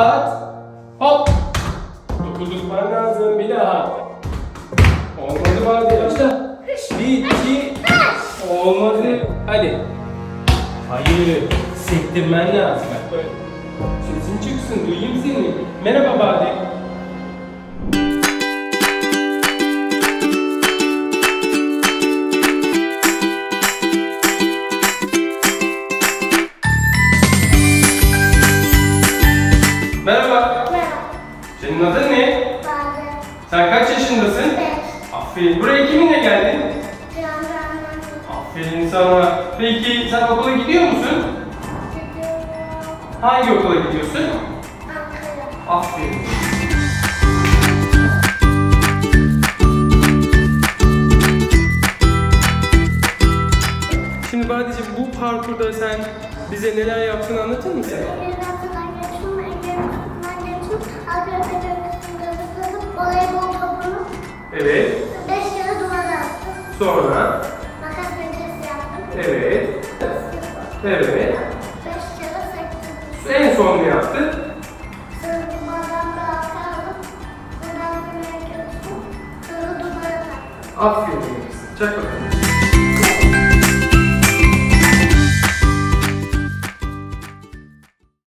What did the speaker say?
At. Hop. Topu tutman lazım. Bir daha. Olmadı Bade. Başla. Bir, iki. Olmadı. Hadi. Hayır. Sektirmen lazım. Bak böyle. Sesin çıksın. Duyayım seni. Merhaba Bade. Merhaba. Merhaba. Senin adın ne? Bazı. Sen kaç yaşındasın? Beş. Aferin. Buraya kiminle geldin? Canlanmak Aferin sana. Peki sen okula gidiyor musun? istiyorum. Hangi okula gidiyorsun? Ankara. Aferin. Şimdi Badeciğim bu parkurda sen bize neler yaptığını anlatır mısın? Bir Evet. beş kere duvara attım. Sonra. Makas becerisi yaptım. Evet. Evet. Beş kere sektim. En son ne yaptın? Sonra duvardan arka aldım. Buradan bir götürdüm. Sonra duvara taktım. Aferin. Çak bakalım.